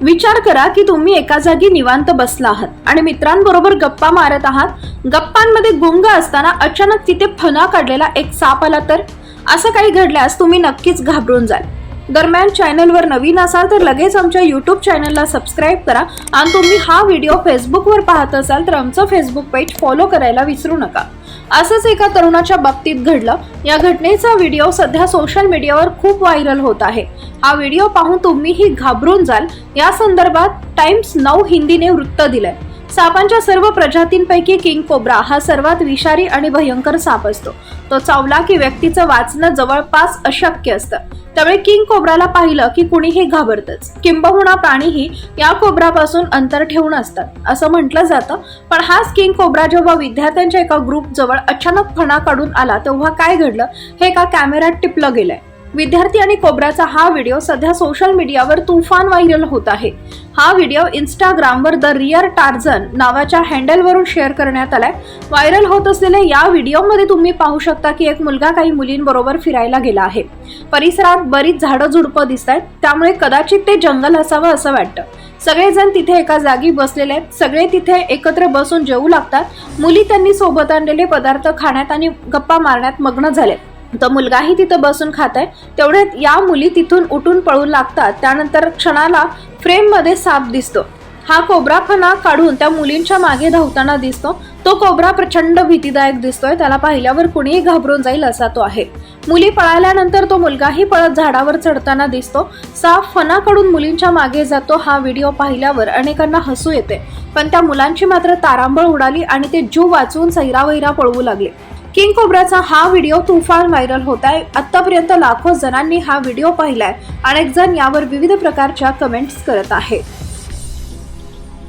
विचार करा की तुम्ही एका जागी निवांत बसला आहात आणि मित्रांबरोबर गप्पा मारत आहात. गप्पांमध्ये गुंग असताना अचानक तिथे फना काढलेला एक साप आला तर? असं काही घडल्यास तुम्ही नक्कीच घाबरून जाल. दरम्यान चॅनलवर नवीन असाल तर लगेच आमच्या यूट्यूब चॅनलला सबस्क्राईब करा. आणि तुम्ही हा व्हिडिओ फेसबुकवर पाहत असाल तर आमचं फेसबुक पेज फॉलो करायला विसरू नका. असंच एका तरुणाच्या बाबतीत घडलं. या घटनेचा व्हिडिओ सध्या सोशल मीडियावर खूप व्हायरल होत आहे. हा व्हिडिओ पाहून तुम्हीही घाबरून जाल. या संदर्भात टाइम्स नऊ हिंदीने वृत्त दिलंय. सापांच्या सर्व प्रजातींपैकी किंग कोब्रा हा सर्वात विषारी आणि भयंकर साप असतो. तो चावला की व्यक्तीचं वाचणं जवळपास अशक्य असतं. त्यामुळे किंग कोब्राला पाहिलं की कुणीही घाबरतच. किंबहुना प्राणीही या कोब्रापासून अंतर ठेवून असतात असं म्हटलं जातं. पण हाच किंग कोब्रा जेव्हा विद्यार्थ्यांच्या एका ग्रुप जवळ अचानक फणा काढून आला तेव्हा काय घडलं? हे एका कॅमेऱ्यात टिपलं गेलंय. विद्यार्थी आणि कोबऱ्याचा हा व्हिडिओ सध्या सोशल मीडियावर तुफान व्हायरल होत आहे. हा व्हिडिओ इंस्टाग्रामवर द रिअर टार्झन नावाच्या हँडलवरून शेअर करण्यात आलाय. व्हायरल होत असलेल्या या व्हिडिओमध्ये तुम्ही पाहू शकता की एक मुलगा काही मुलींबरोबर फिरायला गेला आहे. परिसरात बरीच झाडं झुडपं दिसत आहेत त्यामुळे कदाचित ते जंगल असावं असं वाटतं. सगळेजण तिथे एका जागी बसलेले आहेत. सगळे तिथे एकत्र बसून जेवू लागतात. मुली त्यांनी सोबत आणलेले पदार्थ खाण्यात आणि गप्पा मारण्यात मग्न झालेत. तर मुलगाही तिथं बसून खात आहे तेवढ्यात या मुली तिथून उठून पळून लागतात. त्यानंतर क्षणाला फ्रेममध्ये साप दिसतो. हा कोबरा फणा काढून त्या मुलींच्या मागे धावताना दिसतो. तो कोबरा प्रचंड भीतीदायक दिसतोय. त्याला पाहिल्यावर कुणीही घाबरून जाईल असा तो आहे. मुली पळाल्यानंतर तो मुलगाही पळत झाडावर चढताना दिसतो. साप फणाकडून मुलींच्या मागे जातो. हा व्हिडिओ पाहिल्यावर अनेकांना हसू येते. पण त्या मुलांची मात्र तारांबळ उडाली आणि ते जीव वाचवून सैरावैरा पळवू लागले. किंग कोब्राचा हा व्हिडिओ तुफान व्हायरल होत आहे. आतापर्यंत लाखो जणांनी हा व्हिडिओ पाहिलाय. अनेक जण यावर विविध प्रकारच्या कमेंट्स करत आहेत.